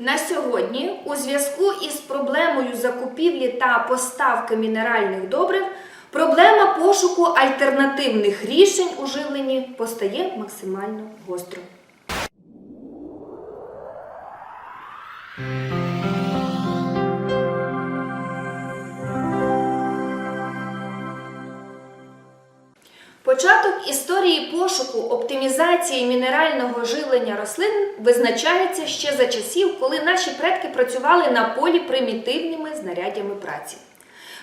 На сьогодні, у зв'язку із проблемою закупівлі та поставки мінеральних добрив, проблема пошуку альтернативних рішень у живленні постає максимально гостро. Пошуку оптимізації мінерального живлення рослин визначається ще за часів, коли наші предки працювали на полі примітивними знаряддями праці.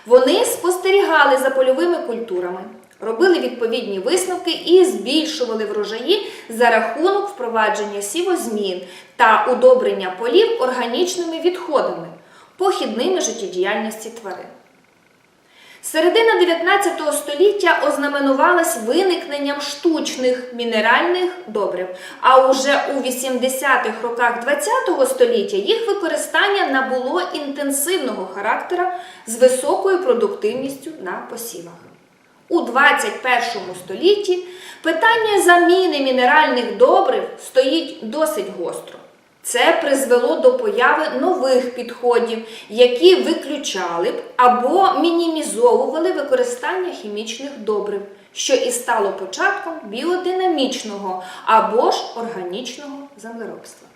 Вони спостерігали за польовими культурами, робили відповідні висновки і збільшували врожаї за рахунок впровадження сівозмін та удобрення полів органічними відходами, похідними життєдіяльності тварин. Середина 19 століття ознаменувалась виникненням штучних мінеральних добрив, а уже у 80-х роках 20 століття їх використання набуло інтенсивного характера з високою продуктивністю на посівах. У 21 столітті питання заміни мінеральних добрив стоїть досить гостро. Це призвело до появи нових підходів, які виключали б або мінімізовували використання хімічних добрив, що і стало початком біодинамічного або ж органічного землеробства.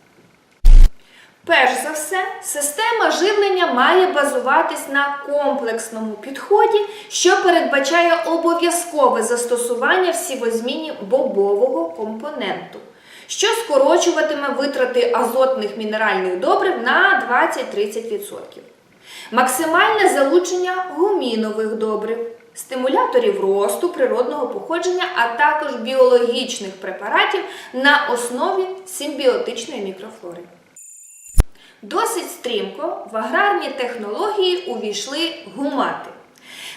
Перш за все, система живлення має базуватись на комплексному підході, що передбачає обов'язкове застосування в сівозміні бобового компоненту що скорочуватиме витрати азотних мінеральних добрив на 20-30%. Максимальне залучення гумінових добрив, стимуляторів росту природного походження, а також біологічних препаратів на основі симбіотичної мікрофлори. Досить стрімко в аграрні технології увійшли гумати.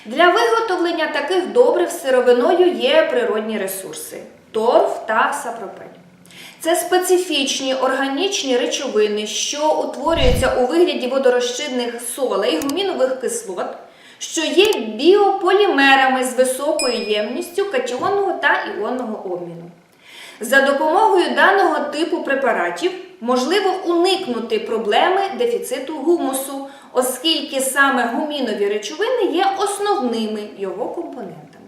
Для виготовлення таких добрив сировиною є природні ресурси торф та сапропель. Це специфічні органічні речовини, що утворюються у вигляді водорозчинних солей, гумінових кислот, що є біополімерами з високою ємністю катіонного та іонного обміну. За допомогою даного типу препаратів можливо уникнути проблеми дефіциту гумусу, оскільки саме гумінові речовини є основними його компонентами.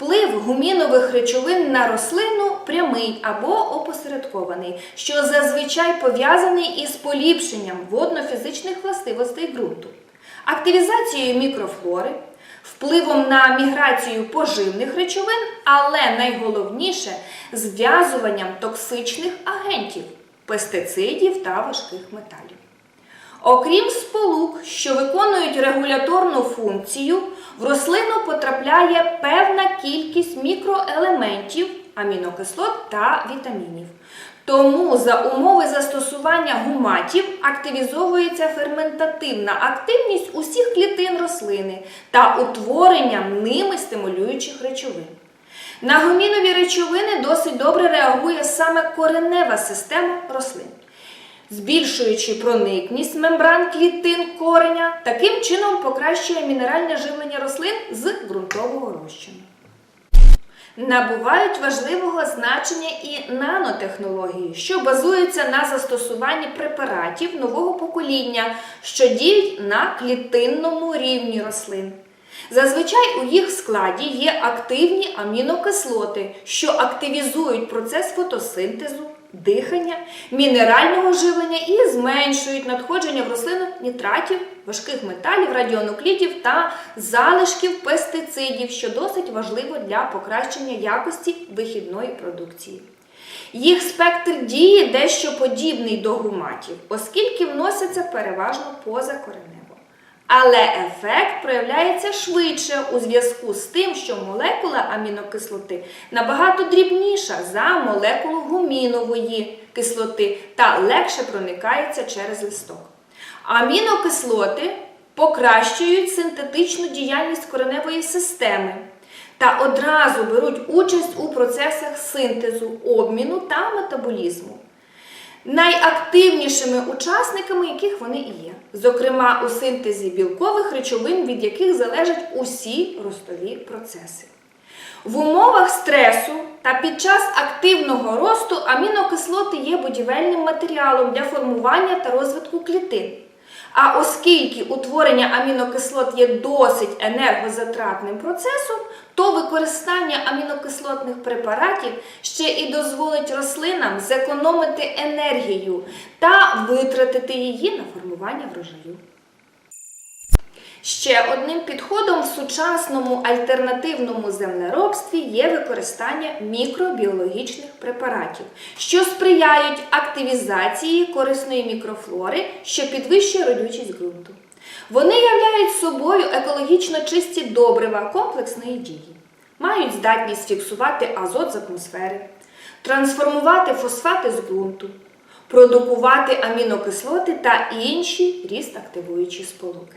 Вплив гумінових речовин на рослину прямий або опосередкований, що зазвичай пов'язаний із поліпшенням водно-фізичних властивостей ґрунту, активізацією мікрофлори, впливом на міграцію поживних речовин, але найголовніше зв'язуванням токсичних агентів, пестицидів та важких металів. Окрім сполук, що виконують регуляторну функцію, в рослину потрапляє певна кількість мікроелементів, амінокислот та вітамінів. Тому за умови застосування гуматів активізовується ферментативна активність усіх клітин рослини та утворення ними стимулюючих речовин. На гумінові речовини досить добре реагує саме коренева система рослин збільшуючи проникність мембран клітин кореня, таким чином покращує мінеральне живлення рослин з ґрунтового розчину. Набувають важливого значення і нанотехнології, що базуються на застосуванні препаратів нового покоління, що діють на клітинному рівні рослин. Зазвичай у їх складі є активні амінокислоти, що активізують процес фотосинтезу, дихання, мінерального живлення і зменшують надходження в рослину нітратів, важких металів, радіонуклідів та залишків пестицидів, що досить важливо для покращення якості вихідної продукції. Їх спектр дії дещо подібний до гуматів, оскільки вносяться переважно позакоренево. Але ефект проявляється швидше у зв'язку з тим, що молекула амінокислоти набагато дрібніша за молекулу гумінової кислоти та легше проникається через листок. Амінокислоти покращують синтетичну діяльність кореневої системи та одразу беруть участь у процесах синтезу, обміну та метаболізму найактивнішими учасниками яких вони і є, зокрема у синтезі білкових речовин, від яких залежать усі ростові процеси. В умовах стресу та під час активного росту амінокислоти є будівельним матеріалом для формування та розвитку клітин. А оскільки утворення амінокислот є досить енергозатратним процесом, то використання амінокислотних препаратів ще і дозволить рослинам зекономити енергію та витратити її на формування врожаю. Ще одним підходом в сучасному альтернативному землеробстві є використання мікробіологічних препаратів, що сприяють активізації корисної мікрофлори, що підвищує родючість ґрунту. Вони являють собою екологічно чисті добрива комплексної дії, мають здатність фіксувати азот з атмосфери, трансформувати фосфати з ґрунту, продукувати амінокислоти та інші ріст активуючі сполуки.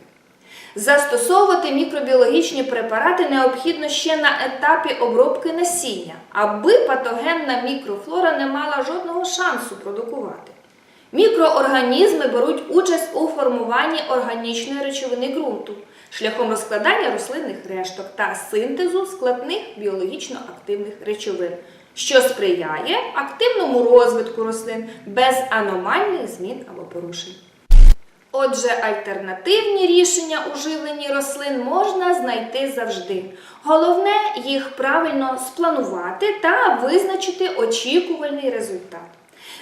Застосовувати мікробіологічні препарати необхідно ще на етапі обробки насіння, аби патогенна мікрофлора не мала жодного шансу продукувати. Мікроорганізми беруть участь у формуванні органічної речовини ґрунту шляхом розкладання рослинних решток та синтезу складних біологічно активних речовин, що сприяє активному розвитку рослин без аномальних змін або порушень. Отже, альтернативні рішення у живленні рослин можна знайти завжди. Головне їх правильно спланувати та визначити очікувальний результат.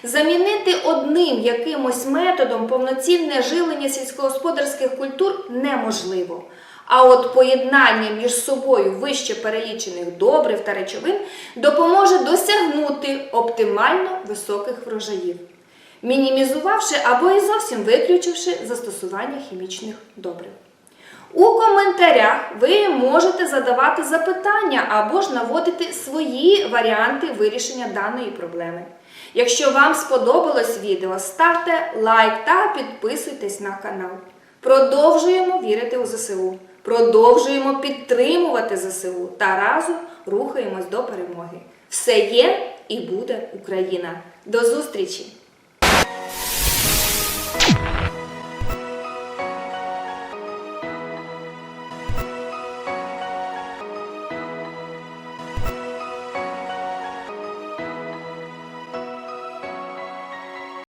Замінити одним якимось методом повноцінне живлення сільськогосподарських культур неможливо. А от поєднання між собою вище перелічених добрив та речовин допоможе досягнути оптимально високих врожаїв мінімізувавши або і зовсім виключивши застосування хімічних добрив. У коментарях ви можете задавати запитання або ж наводити свої варіанти вирішення даної проблеми. Якщо вам сподобалось відео, ставте лайк та підписуйтесь на канал. Продовжуємо вірити у ЗСУ, продовжуємо підтримувати ЗСУ та разом рухаємось до перемоги. Все є і буде Україна. До зустрічі!